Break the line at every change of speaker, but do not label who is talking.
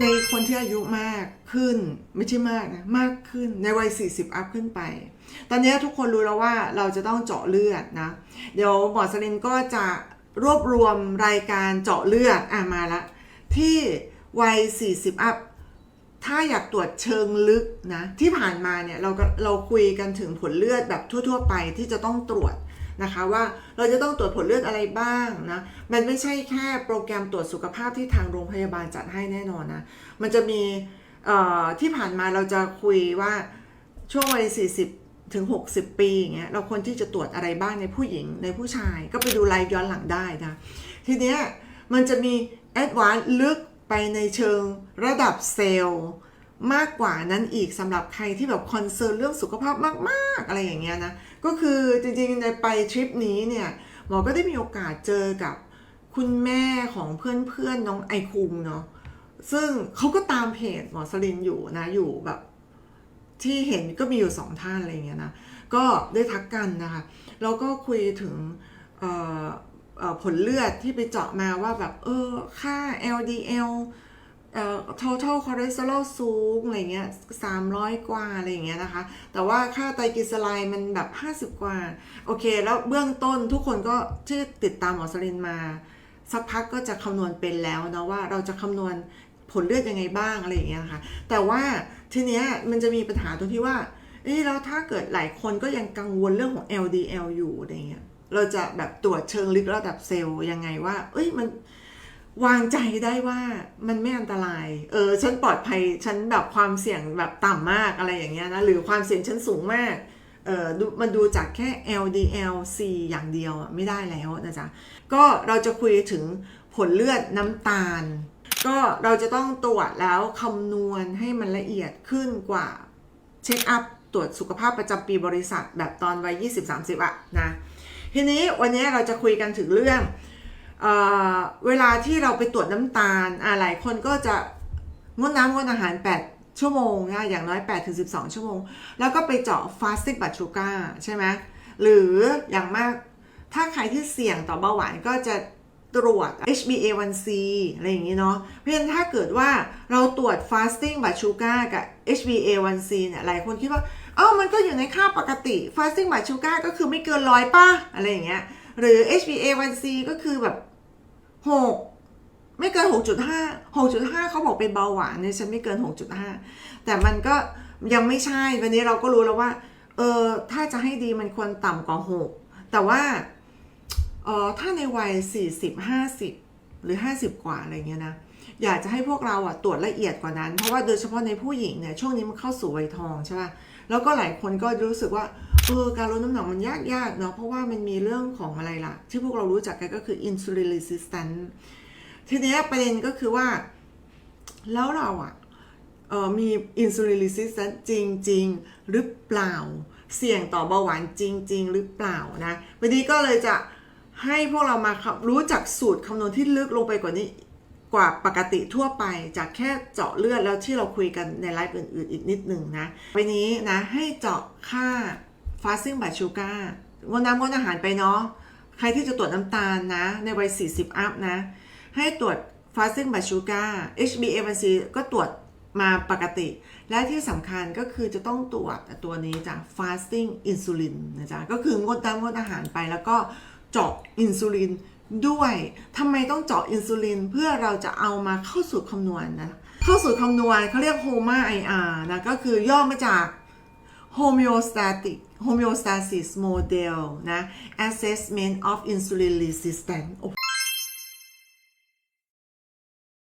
ในคนที่อายุมากขึ้นไม่ใช่มากนะมากขึ้นในวัย 40 อัพขึ้นไป ตอนนี้ทุกคนรู้แล้วว่าเราจะต้องเจาะเลือดนะ เดี๋ยวหมอสลินก็จะรวบรวมรายการเจาะเลือดอะมาละที่วัย 40 อัพถ้าอยากตรวจเชิงลึกนะที่ผ่านมาเนี่ยเราก็เราคุยกันถึงผลเลือดแบบทั่ว ๆ ไปที่จะต้องตรวจ นะคะว่าเราจะต้องตรวจผลเลือดอะไรบ้างนะมันไม่ใช่แค่โปรแกรมตรวจสุขภาพที่ทางโรงพยาบาลจัดให้แน่นอนนะมันจะมีที่ผ่านมาเราจะคุยว่าช่วงวัย40 ถึง 60 ปีอย่างเงี้ยเราควรที่จะตรวจอะไรบ้างในผู้หญิงในผู้ชาย ก็ไปดูไลฟ์ย้อนหลังได้นะทีเนี้ยมันจะมีแอดวานซ์ลึกไปในเชิงระดับเซลล์ มากกว่านั้นอีกสำหรับใครที่แบบคอนเซิร์นเรื่องสุขภาพมากๆ อะไรอย่างเงี้ยนะ ก็คือจริงๆในไปทริปนี้เนี่ยหมอก็ได้มีโอกาสเจอกับคุณแม่ของเพื่อนๆน้องไอคุงเนาะซึ่งเขาก็ตามเพจหมอสลินอยู่นะอยู่แบบ ที่เห็นก็มีอยู่สองท่านอะไรเงี้ยนะก็ได้ทักกันนะคะแล้วก็คุยถึงผลเลือดที่ไปเจาะมาว่าแบบเออค่า LDL เอ่อ total cholesterol สูงอะไรเงี้ย300กว่าอะไรเงี้ยนะคะ แต่ว่าค่าไตรกลีเซอไรด์มันแบบ50กว่า โอเค แล้วเบื้องต้นทุกคนก็ที่ติดตามหมอสลินมา สักพักก็จะคำนวณเป็นแล้วนะว่าเราจะคำนวณผลเลือดยังไงบ้างอะไรอย่างเงี้ยนะคะแต่ว่าทีเนี้ยมันจะมีปัญหาตรงที่ว่า เอ้ยแล้วถ้าเกิดหลายคนก็ยังกังวลเรื่องของ LDL อยู่อะไรเงี้ย เราจะแบบตรวจเชิงลึกระดับเซลล์ยังไงว่า เอ้ยมัน วางใจได้ว่ามันไม่อันตราย เออ ฉันปลอดภัย ฉันแบบความเสี่ยงแบบต่ำมากอะไรอย่างเงี้ยนะ หรือความเสี่ยงฉันสูงมาก เออมันดูจากแค่ LDL C อย่างเดียวไม่ได้แล้วนะจ๊ะ ก็เราจะคุยถึงผลเลือดน้ำตาล ก็เราจะต้องตรวจแล้วคำนวณให้มันละเอียดขึ้นกว่าเช็คอัพตรวจสุขภาพประจำปีบริษัทแบบตอนวัย 20-30อะนะ ทีนี้วันนี้เราจะคุยกันถึงเรื่อง เเวลาที่เราไปตรวจน้ำตาลอะหลายคนก็จะงดน้ำงดอาหาร 8 ชั่วโมงนะอย่างน้อย8-12 ชั่วโมง แล้วก็ไปเจาะ fasting blood sugar ใช่ไหมหรืออย่างมากถ้าใครที่เสี่ยงต่อเบาหวานก็จะตรวจ HbA1c อะไรอย่างนี้เนาะ เพราะฉะนั้นถ้าเกิดว่าเราตรวจ fasting blood sugar กับ HbA1c เนี่ย หลายคนคิดว่า เอ้ามันก็อยู่ในค่าปกติ fasting blood sugar ก็คือไม่เกินร้อยป่ะ อะไรอย่างเงี้ย หรือ HbA1c ก็คือแบบ 6 ไม่เกิน 6.5 6.5 เขาบอกเป็นเบาหวานเนี่ยฉันไม่เกิน 6.5 แต่มันก็ยังไม่ใช่ วันนี้เราก็รู้แล้วว่า เออถ้าจะให้ดีมันควรต่ำกว่า 6 แต่ว่าเออถ้าในวัย 40 50 หรือ 50 กว่าอะไรเงี้ยนะอยากจะให้พวกเราอะตรวจละเอียดกว่านั้น เพราะว่าโดยเฉพาะในผู้หญิงเนี่ยช่วงนี้มันเข้าสู่วัยทองใช่ป่ะแล้วก็หลายคนก็รู้สึกว่า เออการลดน้ำหนักมันยากยากๆเนาะเพราะว่ามันมีเรื่องของอะไรล่ะ ที่พวกเรารู้จักกันก็คือ insulin resistance ทีนี้ประเด็นก็คือว่า แล้วเราอะเออมี insulin resistance จริงๆหรือเปล่า เสี่ยงต่อเบาหวานจริง ๆ หรือเปล่านะวันนี้ก็เลยจะให้พวกเรามารู้จักสูตรคำนวณที่ลึกลงไปกว่านี้กว่าปกติทั่วไปจากแค่เจาะเลือดแล้วที่เราคุยกันในไลฟ์อื่นๆอีกนิดหนึ่งนะวันนี้นะให้เจาะค่า fasting blood sugar งดน้ำงดอาหารไปเนาะใครที่จะตรวจน้ำตาลนะ ในวัย 40 อัพนะ ให้ตรวจ fasting blood sugar HbA1c ก็ตรวจมาปกติ และที่สำคัญก็คือจะต้องตรวจตัวนี้จ้ะ fasting insulin นะจ๊ะ ก็คืองดน้ำงดอาหารไปแล้วก็เจาะอินซูลินด้วยทำไมต้องเจาะอินซูลินเพื่อเราจะเอามาเข้าสู่คำนวณนะเข้าสู่คำนวณเขาเรียก HOMA IR นะ ก็คือย่อมาจาก homeostatic homeostasis model นะ assessment of insulin resistance. Oh.